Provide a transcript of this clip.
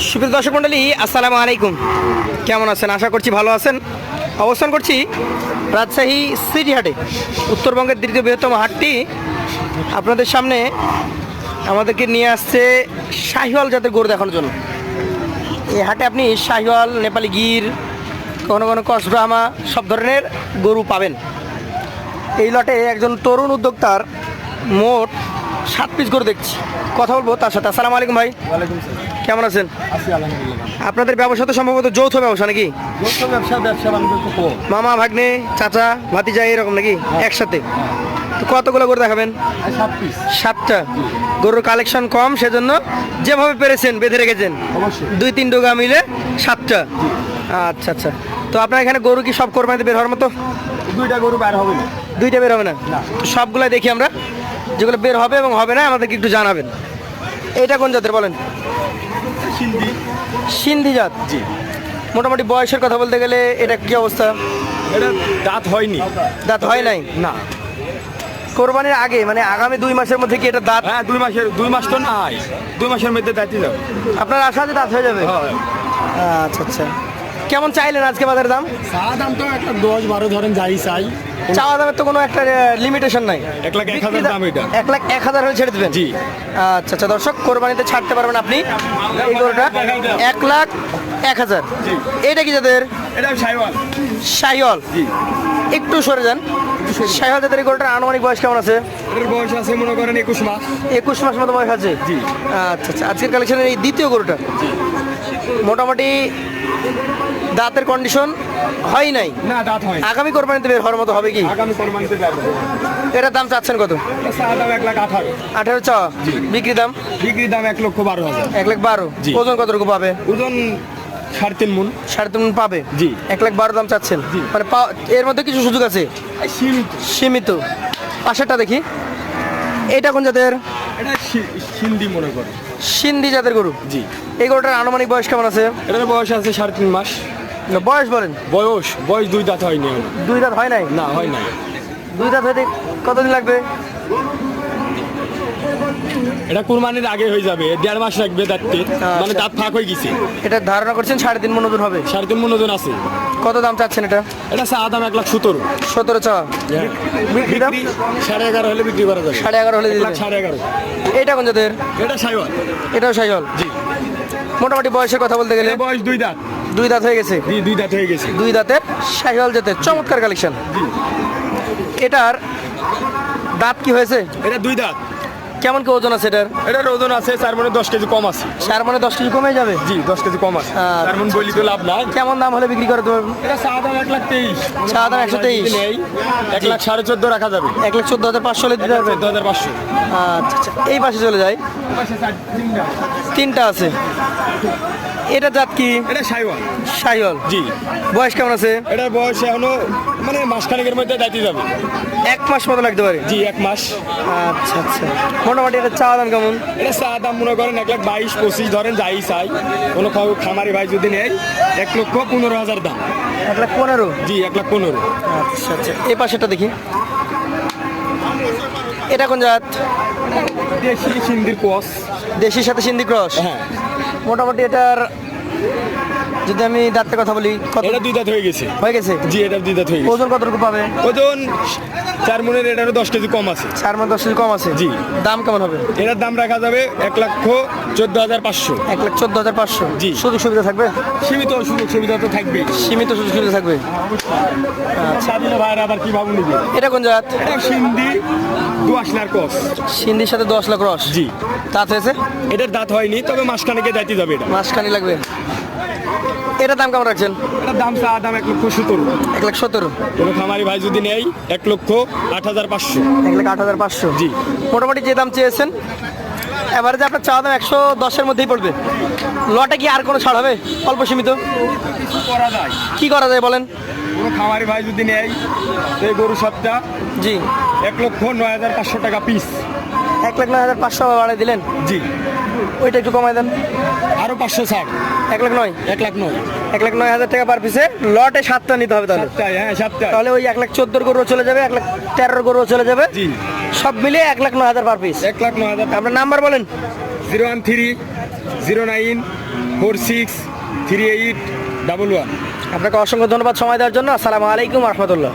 সুপ্রিয় দর্শক মণ্ডলী আসসালামু আলাইকুম। কেমন আছেন? আশা করছি ভালো আছেন। অবস্থান করছি রাজশাহী সিটি হাটে। উত্তরবঙ্গের দ্বিতীয় বৃহত্তম হাটটি আপনাদের সামনে আমাদেরকে নিয়ে আসছে শাহিওয়াল জাতের গরু দেখানোর জন্য। এই হাটে আপনি শাহিওয়াল, নেপালি গির কোনো কোনো কসব্রাহ্মা সব ধরনের গরু পাবেন। এই লটে একজন তরুণ উদ্যোক্তার মোট সাত পিস গরু দেখছি। কথা বলব তার সাথে। আসসালামু আলাইকুম ভাই। ওয়ালাইকুম কেমন আছেন? আপনাদের ব্যবসা তো সম্ভবত যৌথ ব্যবসা নাকি? মামা ভাগ্নে চাচা ভাতিজা এরকম নাকি? হ্যাঁ। একসাথে? তো কতগুলো গরু দেখাবেন? সাতটা। গরুর কালেকশন কম সেজন্য যেভাবে পেরেছেন বেঁধে রেখেছেন। দুই তিন ডোগা মিলে সাতটা। আচ্ছা আচ্ছা। তো আপনার এখানে গরু কি সব কোরবানিতে বের হওয়ার মতো? দুইটা গরু বের হবে না। দুইটা বের হবে না? না। সবগুলাই দেখি আমরা। যেগুলো বের হবে এবং হবে না আমাদেরকে একটু জানাবেন। এইটা কোন জাতের বলেন? সিন্ধি। সিন্ধি জাত? জি। মোটামুটি বয়সের কথা বলতে গেলে এটা কি অবস্থা? এটা দাঁত হয়নি। দাঁত হয় নাই? না। কোরবানির আগে মানে আগামী দুই মাসের মধ্যে কি এটা দাঁত? হ্যাঁ দুই মাসের দুই মাস তো নাই। দুই মাসের মধ্যে দাঁতই যাবে। আপনার আশা আছে দাঁত হয়ে যাবে? আচ্ছা আচ্ছা। কেমন চাইলেন আজকে বাজারের দাম? চা দাম তো একটা দশ বারো ধরেন যাই চাই। চাওয়া দামের তো কোনো একটা লিমিটেশন নাই। এক লাখ এক হাজার দাম এটা। এক লাখ এক হাজার হলে ছেড়ে দেবেন? জি। আচ্ছা আচ্ছা দর্শক কোরবানিতে ছাড়তে পারবেন আপনি। এই গরুটা এক লাখ এক হাজার। এটা কি যাদের এটা সাইওয়াল। শাহিওয়াল জি। একটু সরে যান। শাহিওয়াল যাদের এই গরুটার আনুমানিক বয়স কেমন আছে? এটার বয়স আছে মনে করেন একুশ মাস। একুশ মাস মতো বয়স আছে? জি। আচ্ছা আচ্ছা আজকের কালেকশনের এই দ্বিতীয় গরুটা। মোটামুটি দাঁতের কন্ডিশন হয় নাই। না দাঁত হয় আগামী কোরবানিতে বের হওয়ার মতো হবে কি? আগামী কোরবানিতে এটার দাম চাচ্ছেন কত? দাম এক লাখ আঠারো। আঠেরো চ বিক্রি দাম? বিক্রি দাম এক লক্ষ বারো হাজার। এক লাখ বারো। ওজন কতটুকু পাবে? ওজন সাড়ে তিন মন। সাড়ে তিন পাবে? জি। এক লাখ বারো দাম চাচ্ছেন। মানে এর মধ্যে কিছু সুযোগ আছে? সীমিত। সীমিত। পাশেরটা দেখি। এটা কোন জাতের? এটা সিন্ধি মনে করে সিন্ধি জাতের গরু? জি। এই গরুটার আনুমানিক বয়স কেমন আছে? এটার বয়স আছে সাড়ে তিন মাস। না, বয়স বলেন। বয়স বয়স দুই দাঁত হয়নি দুই দাঁত হয় নাই? না হয় নাই। দুই দাঁত হইতে কতদিন লাগবে? এটা কুরবানির আগে হয়ে যাবে দেড় মাস লাগবে দাঁততে মানে দাঁত ফাঁক হয়ে গেছে। এটা ধারণা করছেন সাড়ে তিন মন ওজন হবে? সাড়ে তিন মন ওজন আছে। কত দাম চাচ্ছেন এটা? এটা চা দাম এক লাখ সতেরো সতেরো চা। বিক্রি? দাম সাড়ে এগারো হলে বিক্রি করা যাবে। সাড়ে এগারো হলে। সাড়ে এগারো। এইটা কোন জাতের? এটা সাইওয়াল। এটাও সাইজল জি। মোটামুটি বয়সের কথা বলতে গেলে? বয়স দুই দাঁত। দুই দাঁত হয়ে গেছে? জি দুই দাঁত হয়ে গেছে। দুই দাঁতের সাইজল জাতের। চমৎকার কালেকশন জি। এটার দাঁত কি হয়েছে? এটা দুই দাঁত। কেমন কি ওজন আছে এটার? এটার ওজন আছে চার মনে দশ কেজি কম আছে। চার মানে দশ কেজি কমে যাবে? জি দশ কেজি কম আছে। আচ্ছা। চার মন বলি তো লাভ নাই। কেমন দাম হলে বিক্রি করে দেবেন? এটা চা এক লাখ তেইশ। 123 যদি নেই এক লাখ সাড়ে চোদ্দ রাখা যাবে। এক লাখ চোদ্দ হাজার পাঁচশো হলে দিতে পারবেন? চোদ্দ হাজার পাঁচশো। আচ্ছা আচ্ছা। এই পাশে চলে যায় তিনটা। আছে। এটা জাত কি? এটা সাইওয়াল সাইওয়াল জি। বয়স কেমন আছে? এটা বয়স এখনও মানে মাসখানেকের মধ্যে দাঁতি যাবে। এক মাস মতো লাগতে পারে? জি এক মাস। আচ্ছা আচ্ছা। মোটামুটি এটা চা দাম কেমন? এটা চা দাম মনে করেন এক লাখ বাইশ পঁচিশ ধরেন যাই চাই। কোনো খামারি ভাই যদি নেয় এক লক্ষ পনেরো হাজার দাম। এক লাখ পনেরো? জি এক লাখ পনেরো। আচ্ছা আচ্ছা। এই পাশেটা দেখি। এটা কোন জাত? দেশি সিন্দির কোস দেশির সাথে সিন্ধি ক্রস? হ্যাঁ। মোটামুটি এটার যদি আমি দাঁতের কথা বলি এটা দুই দাঁত হয়ে গেছে। হয়ে গেছে? জি এটা দুই দাঁত হয়ে গেছে। ওজন কতটুকু পাবে? ওজন চার মনের এটারও দশ কেজি কম আছে। চার মধ্যে দশ কেজি কম আছে? জি। দাম কেমন হবে? এটার দাম রাখা যাবে এক লক্ষ চোদ্দ হাজার পাঁচশো। এক লাখ চোদ্দ হাজার পাঁচশো। জি। সুযোগ সুবিধা থাকবে? সীমিত সুযোগ সুবিধা তো থাকবে। সীমিত সুযোগ সুবিধা থাকবে। স্বাধীন ভাইয়ের আবার কি ভাবুন নিবে এটা কোন জাত? সিন্ধি দুয়াশনার কস সিন্ধির সাথে দশ লাখ রস জি। দাঁত হয়েছে? এটার দাঁত হয়নি তবে মাসখানেকে দাঁতি যাবে এটা। মাসখানি লাগবে। এটার দাম কেমন রাখছেন? এটার দাম চা দাম এক লক্ষ সতেরো এক লাখ সতেরো কোনো খামারি ভাই যদি নেয় এক লক্ষ আট হাজার পাঁচশো। এক লাখ আট হাজার পাঁচশো? জি। মোটামুটি যে দাম চেয়েছেন এবারে যে আপনার চাওয়া দাম একশো দশের মধ্যেই পড়বে। লটে কি আর কোনো ছাড় হবে? অল্প সীমিত? করা যায়। কি করা যায় বলেন? কোনো খামারি ভাই যদি নেয় এই গরু সবটা জি। এক লক্ষ নয় হাজার পাঁচশো টাকা পিস এক লাখ নয় হাজার পাঁচশো বাড়াই দিলেন? জি। ওইটা একটু কমাই দেন। আরও পাঁচশো ছাড় এক লাখ নয়? এক লাখ নয়। এক লাখ নয় হাজার টাকা পার পিসে লটে সাতটা নিতে হবে তাহলে। হ্যাঁ সাতটায়। তাহলে ওই এক লাখ চোদ্দোর গরু চলে যাবে এক লাখ তেরোর গরু চলে যাবে। জি। সব মিলিয়ে এক লাখ নয় হাজার পার পিস এক লাখ নয় হাজার আপনার নাম্বার বলেন। Zero one three zero nine four six three eight double one. আপনাকে অসংখ্য ধন্যবাদ সময় দেওয়ার জন্য। আসসালামু আলাইকুম রহমতুল্লাহ।